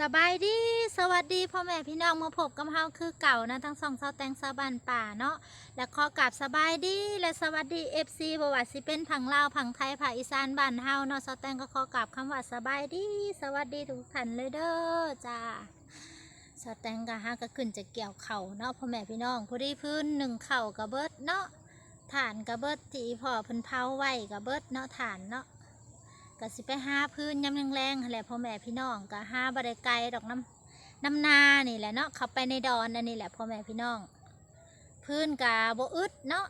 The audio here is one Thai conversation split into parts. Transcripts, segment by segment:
สบายดีสวัสดีพ่อแม่พี่น้องมาพบกับเฮาคือเก่านะทั้งสองเสาแตงสาบานป่าเนาะและขอกราบสบายดีและสวัสดี FC บว่าสิเป็นผังลาวผังไทยผังอีสานบ้านเฮาเนาะเสาแตงก็ขอกราบคำว่าสบายดี สวัสดีทุกท่านเลยเด้อจ้าเสาแตงก็ฮาก็ขึ้นจะเกี่ยวเข่าเนาะพ่อแม่พี่น้องผู้ที่พื้นหนึ่งเข่ากระเบิดเนาะฐานกระเบิดที่พ่อพิ่นเผาไว้กระเบิดเนาะฐานเนาะ ก็สิไปหาพื้นยำแรงๆหั่แหละพ่อแม่พี่น้องก็หาบริไกลดอกน้ำน้ำนานี่แหละเนาะเข้าไปในดอนอันนี้แหละพ่อแม่พี่น้อง พื้นกาโบอึดเนาะ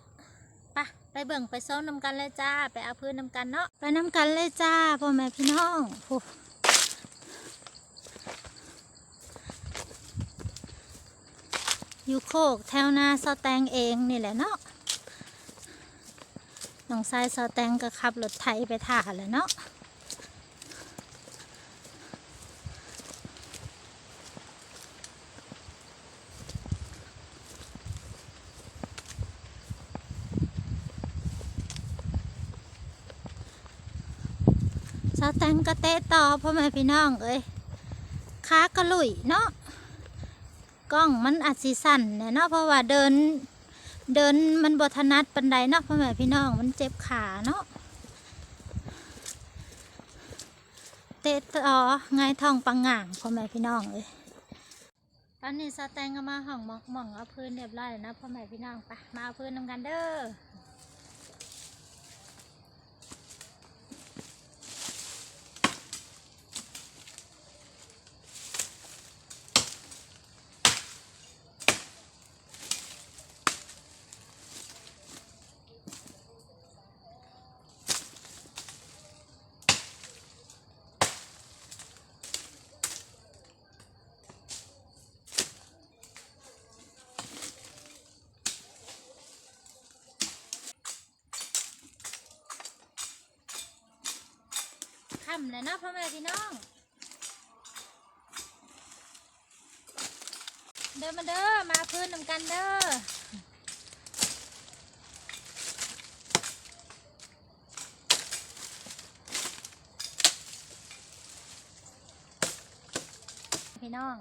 ไปไปเบิ่งไปซ้อมนำกันเลยจ้า ไปเอาพื้นนำกันเนาะไปนำกันเลยจ้าพ่อแม่พี่น้องอยู่โคกแถวนาซอแตงเองนี่แหละเนาะน้องชายซอแตงก็ขับรถไถไปถ่าแหล้วเนาะ สาวแตงกระเตะต่อพ่อแม่พี่น้องเอ้ยขากระลุยเนาะกล้องมันอัดสีสั่นเนี่ยเนาะเพราะว่าเดิน เดินมันบทนัดปันไดเนาะพ่อแม่พี่น้องมันเจ็บขาเนาะเตะต่อไงทองปังง่างพ่อแม่พี่น้องเอ้ยตอนนี้สาวแตงก็มาห้องหมอกหม่องเอาพื้นเรียบร้อยแล้วนะพ่อแม่พี่น้องไปมาเอาพื้นนำกันเด้อ ค่ำเลยเนาะพ่อแม่พี่น้อง เดินมาเด้อมาพื้นนำกันเด้อพี่น้อง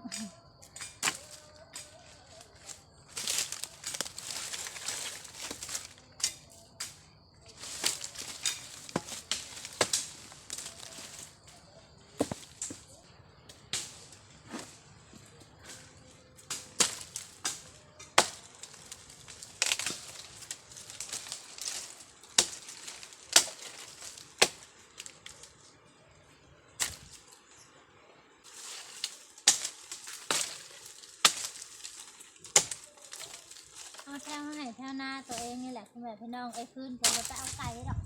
แถวให้แถวหน้าตัวเองนี่แหละคุณแม่พี่น้องไอ้พื้นผมจะไปเอาไก่ดอก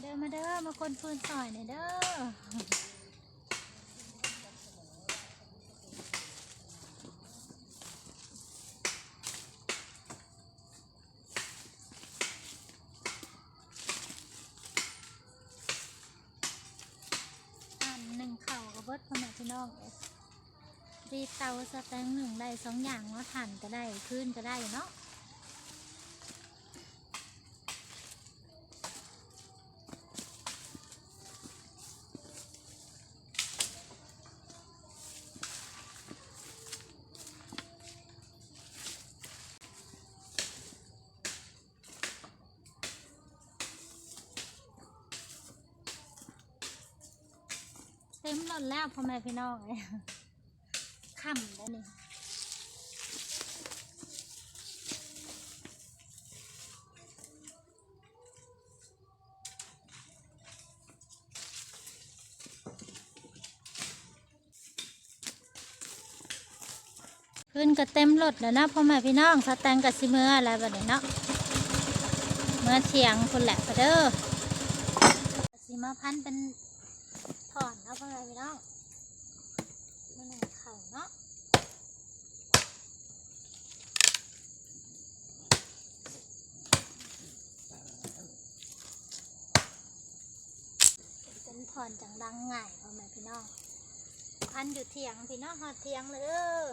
เดินมาเด้อมาคนฟืนซอยหน่อยเด้อ เข่ากับดพ่อแม่พี่น้องเรีเตาสแตงหนึ่งได้สองอย่างเนาะถ่านก็ได้ขึ้นก็ได้เนาะ ต็มหล่นแล้วพ่อแม่พี่น้องเลยค่ำแล้วนี่ขึ้นก็เต็มรถแล้วนะพ่อแม่พี่น้องสแตงกับซิเมื่ออะไรแบบนี้เนาะเมื่อเทียงคนแหละไปเด้อสีมาพันเป็น ผ่อนเอาไพี่น้องมันหนึ่งเข่าเนาะเป็นผ่อนจังดังไงพ่อแม่พี่น้อง พันอยู่เทียงพี่น้องหอดเทียงเลย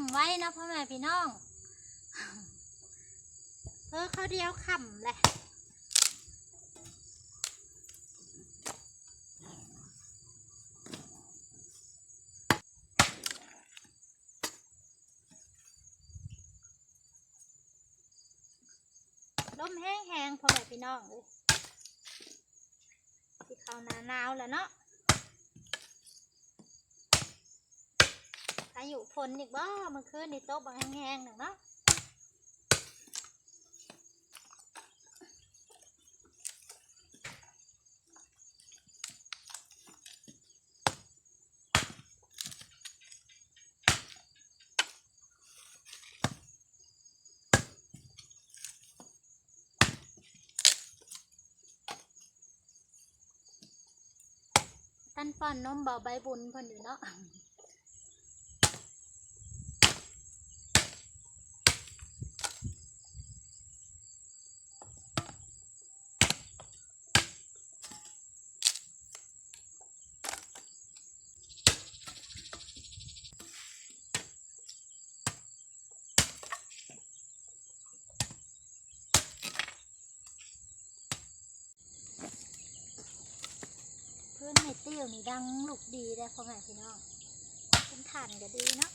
ำไว้นะพ่อแม่พี่น้องเออเขาเดียวคำแหละลมแห้งๆพ่อแม่พี่น้องเลยที่เขาหนาหนาวแล้วเนาะ อายุฝนอีกบ่เมื่อคืนนี่โต๊ะบางแห้งๆหนึ่งเนาะท่านป้อนนมเบาใบบุญพ่นอยู่เนาะ เพื่อนในติ้วนี่ดังลูกดีได้พ่อแม่พี่น้องเป็นถ่านก็ดีเนาะ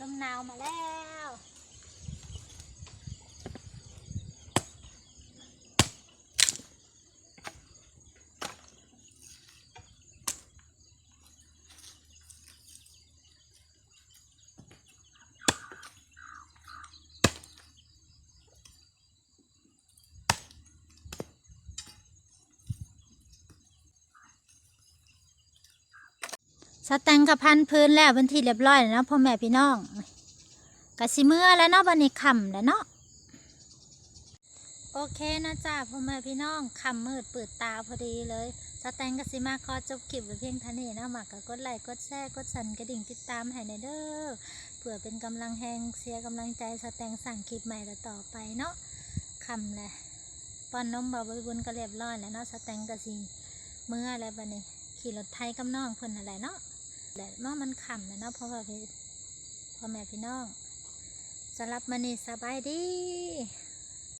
ลมหนาวมาแล้ว สแตงกับพันพื้นแล้วเป็นที่เรียบร้อยแล้วเนาะพ่อแม่พี่น้องกะสิเมื่อแล้วเนาะบันนี้ค่ำแล้วเนาะโอเคนะจ้าพ่อแม่พี่น้องค่ำมืดเปิดตาพอดีเลยสแตงกสิมาขอจบคลิปไว้เพียงเท่านี้นะหมากก็กดไลค์กดแชร์กดสั่นกระดิ่งติดตามให้ในเด้อเพื่อเป็นกำลังแหงเสียกำลังใจสแตงสั่งคลิปใหม่แล้วต่อไปเนาะค่ำแหละป้อนนมเบาใบบุญก็เรียบร้อยแล้วเนาะสแตงกสิเมื่อแล้วบันนี้ขี่รถไทยกับน้องเพิ่นอะไรเนาะ แหละเนามันขำนะเนาะพ่อแม่พี่พ่อแม่พี่น้องสำหรับมันนี่สบายดี